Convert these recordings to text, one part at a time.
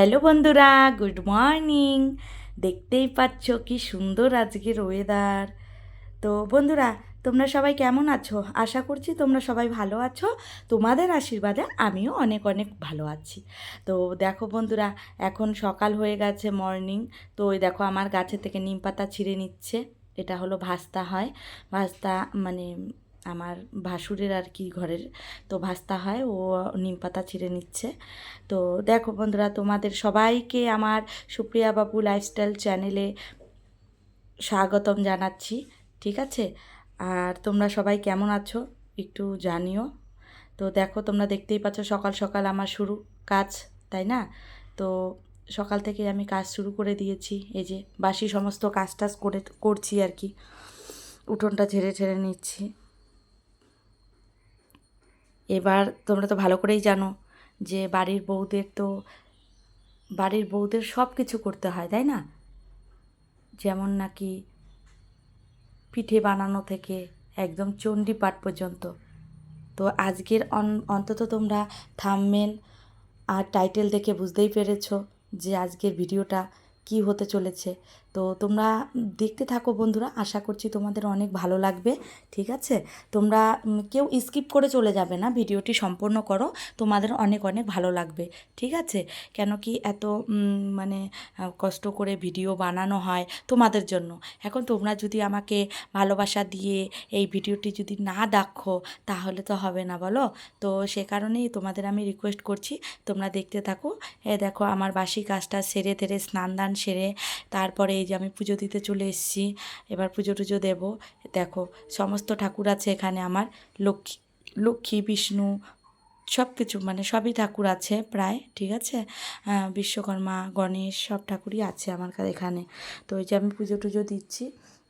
Hello বন্ধুরা, good morning. দেখতেই পাচ্ছ কি সুন্দর আজকের ওয়েদার তো বন্ধুরা, তোমরা সবাই কেমন আছো? আশা করছি তোমরা সবাই ভালো আছো। তোমাদের আশীর্বাদে আমিও অনেক অনেক ভালো আছি। তো দেখো বন্ধুরা, এখন সকাল হয়ে গেছে মর্নিং তো ওই দেখো আমার গাছে থেকে নিম পাতা ছিঁড়ে নিচ্ছে। এটা হলো ভাস্তা হয়। ভাস্তা মানে আমার ভাসুরের আর কি ঘরের। তো ভাস্তা হয়, ও নিম পাতা ছিঁড়ে নিচ্ছে। তো দেখো বন্ধুরা, তোমাদের সবাইকে আমার সুপ্রিয়া বাবু লাইফস্টাইল চ্যানেলে স্বাগতম জানাচ্ছি, ঠিক আছে? আর তোমরা সবাই কেমন আছো একটু জানিও। তো দেখো, তোমরা দেখতেই পাচ্ছ সকাল সকাল আমার শুরু কাজ, তাই না? তো সকাল থেকে আমি কাজ শুরু করে দিয়েছি, এই যে বাসি সমস্ত কাজ টাজ করে, করছি আর কি। উঠোনটা ঝেড়ে ঝেড়ে নিচ্ছি। এবার তোমরা তো ভালো করেই জানো যে বাড়ির বউদের তো, বাড়ির বউদের সব কিছু করতে হয়, তাই না? যেমন নাকি পিঠে বানানো থেকে একদম চণ্ডী পাঠ পর্যন্ত। তো আজকের অন- অন্তত তোমরা থামমেল আর টাইটেল দেখে বুঝতেই পেরেছ যে আজকের ভিডিওটা কি হতে চলেছে। তো তোমরা দেখতে থাকো বন্ধুরা, আশা করছি তোমাদের অনেক ভালো লাগবে, ঠিক আছে? তোমরা কেউ স্কিপ করে চলে যাবে না, ভিডিওটি সম্পূর্ণ করো, তোমাদের অনেক অনেক ভালো লাগবে, ঠিক আছে? কেন কি এত মানে কষ্ট করে ভিডিও বানানো হয় তোমাদের জন্য। এখন তোমরা যদি আমাকে ভালোবাসা দিয়ে এই ভিডিওটি যদি না দেখো, তাহলে তো হবে না, বলো? তো সে কারণেই তোমাদের আমি রিকোয়েস্ট করছি, তোমরা দেখতে থাকো। এ দেখো, আমার বাসি কাজটা সেরে তেরে স্নান দান সেরে তারপরে এই যে আমি পুজো দিতে চলে এসেছি, এবার পুজো টুজো দেবো। দেখো, সমস্ত ঠাকুর আছে এখানে আমার, লক্ষ্মী লক্ষ্মী, বিষ্ণু সব কিছু মানে সবই ঠাকুর আছে প্রায়, ঠিক আছে? বিশ্বকর্মা, গণেশ, সব ঠাকুরই আছে আমার কা- এখানে। তো এই যে আমি পুজো টুজো দিচ্ছি,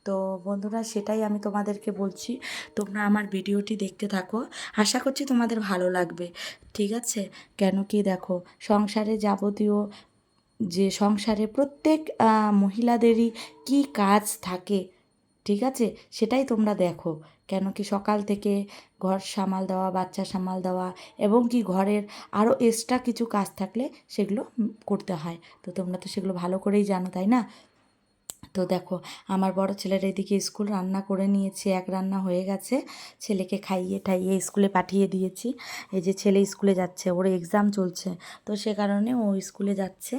তো বন্ধুরা সেটাই আমি তোমাদেরকে বলছি, তোমরা আমার ভিডিওটি দেখতে থাকো, আশা করছি তোমাদের ভালো লাগবে, ঠিক আছে? কেন কি দেখো, সংসারে যাবতীয় যে সংসারে প্রত্যেক মহিলাদেরই কি কাজ থাকে, ঠিক আছে? সেটাই তোমরা দেখো। কেন কি সকাল থেকে ঘর সামাল দেওয়া, বাচ্চা সামাল দেওয়া এবং কি ঘরের আরও এক্সট্রা কিছু কাজ থাকলে সেগুলো করতে হয়। তো তোমরা তো সেগুলো ভালো করেই জানো, তাই না? তো দেখো, আমার বড় ছেলের এদিকে স্কুল রান্না করে নিয়েছে, এক রান্না হয়ে গেছে। ছেলেকে খাইয়ে টাইয়ে স্কুলে পাঠিয়ে দিয়েছি। এই যে ছেলে স্কুলে যাচ্ছে, ওর এক্সাম চলছে, তো সে কারণে ও স্কুলে যাচ্ছে।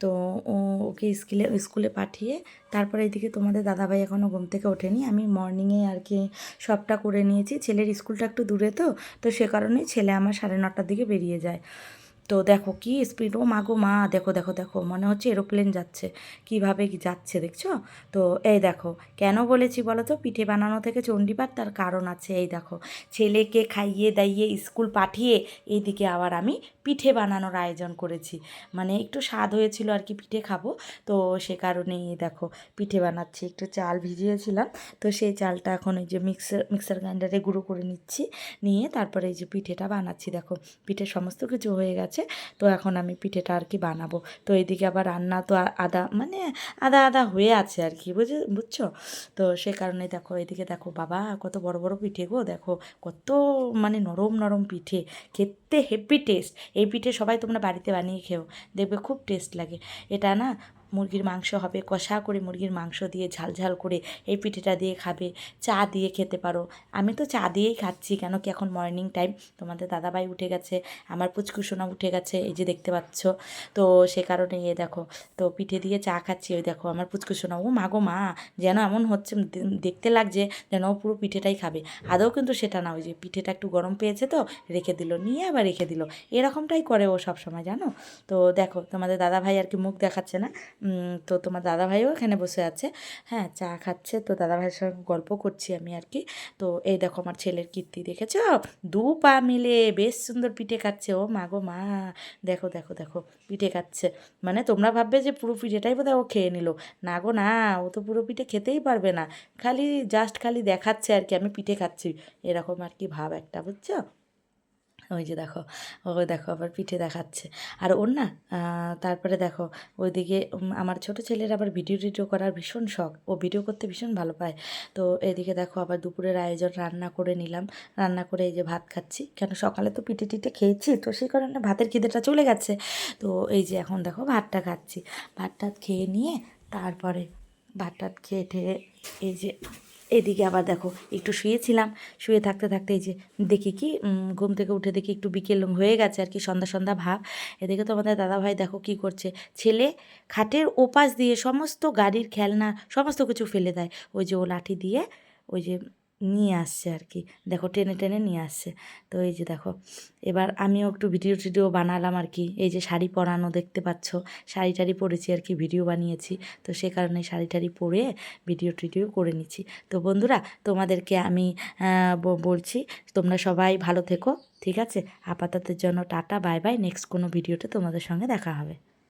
তো ও, ওকে স্কুলে স্কুলে পাঠিয়ে তারপরে এদিকে তোমাদের দাদাভাই এখনও ঘুম থেকে ওঠেনি। আমি মর্নিংয়ে আর কি সবটা করে নিয়েছি। ছেলের স্কুলটা একটু দূরে তো তো সে কারণেই ছেলে আমার সাড়ে নটার দিকে বেরিয়ে যায়। তো দেখো কি স্পিড ও মাগো মা, দেখো দেখো দেখো, মনে হচ্ছে এরোপ্লেন যাচ্ছে। কীভাবে কি যাচ্ছে, দেখছ? তো এই দেখো, কেন বলেছি বলো তো পিঠে বানানো থেকে চণ্ডীপাঠ তার কারণ আছে, এই দেখো। ছেলেকে খাইয়ে দাইয়ে স্কুল পাঠিয়ে এইদিকে আবার আমি পিঠে বানানোর আয়োজন করেছি। মানে একটু স্বাদ হয়েছিল আর কি পিঠে খাব। তো সে কারণেই দেখো, পিঠে বানাচ্ছি। একটু চাল ভিজিয়েছিলাম। তো সেই চালটা এখন এই যে মিক্সার মিক্সার গ্রাইন্ডারে গুঁড়ো করে নিচ্ছি। নিয়ে তারপরে এই যে পিঠেটা বানাচ্ছি, দেখো। পিঠে সমস্ত কিছু হয়ে গেছে। তো এখন আমি পিঠেটা আর কি বানাবো। তো এইদিকে আবার রান্না তো আদা মানে আদা আদা হয়ে আছে আর কি, বুঝে, বুঝছ? তো সে কারণে দেখো, এদিকে দেখো, বাবা কত বড় বড় পিঠে গো, দেখো কত মানে নরম নরম পিঠে, খেতে হেভি টেস্ট এই পিঠে সবাই তোমরা বাড়িতে বানিয়ে খেও, দেখবে খুব টেস্ট লাগে। এটা না মুরগির মাংস হবে, কষা করে মুরগির মাংস দিয়ে ঝাল ঝাল করে এই পিঠেটা দিয়ে খাবে, চা দিয়ে খেতে পারো। আমি তো চা দিয়েই খাচ্ছি কেন কি এখন মর্নিং টাইম তোমাদের দাদাভাই উঠে গেছে, আমার পুচকুসোনা উঠে গেছে, এই যে দেখতে পাচ্ছ। তো সে কারণে এ দেখো, তো পিঠে দিয়ে চা খাচ্ছি, ওই দেখো আমার পুচকুসোনা ও মা গো মা, যেন এমন হচ্ছে দেখতে লাগছে যেন ও পুরো পিঠেটাই খাবে। আদৌ কিন্তু সেটা না, ওই যে পিঠেটা একটু গরম পেয়েছে তো, রেখে দিল, নিয়ে আবার রেখে দিল। এরকমটাই করে ও সব সময় জানো? তো দেখো, তোমাদের দাদাভাই আর কি মুখ দেখাচ্ছে না। তো তোমার দাদাভাইও এখানে বসে আছে। হ্যাঁ চা খাচ্ছে, তো দাদাভাইয়ের সঙ্গে গল্প করছি আমি আর কি। তো এই দেখো আমার ছেলের কীর্তি, দেখেছ? দু পা মিলে বেশ সুন্দর পিঠে খাচ্ছে। ও মা গো মা, দেখো দেখো দেখো, পিঠে খাচ্ছে। মানে তোমরা ভাববে যে পুরো পিঠেটাই বোধহয় ও খেয়ে নিল। না গো, না, ও তো পুরো পিঠে খেতেই পারবে না। খালি জাস্ট খালি দেখাচ্ছে আর কি, আমি পিঠে খাচ্ছি। এরকম আর কি ভাব একটা, বুঝছ? ওই যে দেখো, ও দেখো আবার পিঠে দেখাচ্ছে। আর ওর না তারপরে দেখো, ওইদিকে আমার ছোট ছেলের আবার ভিডিও টিডিও করার ভীষণ শখ। ও ভিডিও করতে ভীষণ ভালো পায়। তো এদিকে দেখো, আবার দুপুরের আয়োজন রান্না করে নিলাম। রান্না করে এই যে ভাত খাচ্ছি। কেন সকালে তো পিঠে টিঠে খেয়েছি, তো সেই কারণে ভাতের খিদেটা চলে গেছে। তো এই যে এখন দেখো ভাতটা খাচ্ছি। ভাত টাত খেয়ে নিয়ে তারপরে ভাত টাত খেয়ে ঠেয়ে এই যে এদিকে আবার দেখো, একটু শুয়েছিলাম। শুয়ে থাকতে থাকতে এই যে দেখি কি ঘুম থেকে উঠে দেখি একটু বিকেল হয়ে গেছে আর কি, সন্ধ্যা সন্ধ্যা ভাব। এদিকে তো আমাদের দাদাভাই দেখো কি করছে, ছেলে খাটের ওপাশ দিয়ে সমস্ত গাড়ির খেলনা, সমস্ত কিছু ফেলে দেয়। ওই যে ও লাঠি দিয়ে, ওই যে নিয়ে আসছে আর কি দেখো টেনে টেনে নিয়ে আসছে। তো এই যে দেখো, এবার আমিও একটু ভিডিও টিডিও বানালাম আর কি এই যে শাড়ি পরানো দেখতে পাচ্ছ, শাড়ি টাড়ি পরেছি আর কি ভিডিও বানিয়েছি। তো সে কারণে শাড়ি টাড়ি পরে ভিডিও টিডিও করে নিচ্ছি। তো বন্ধুরা, তোমাদেরকে আমি বলছি, তোমরা সবাই ভালো থেকো, ঠিক আছে? আপাততের জন্য টাটা, বাই বাই নেক্সট কোনো ভিডিওতে তোমাদের সঙ্গে দেখা হবে।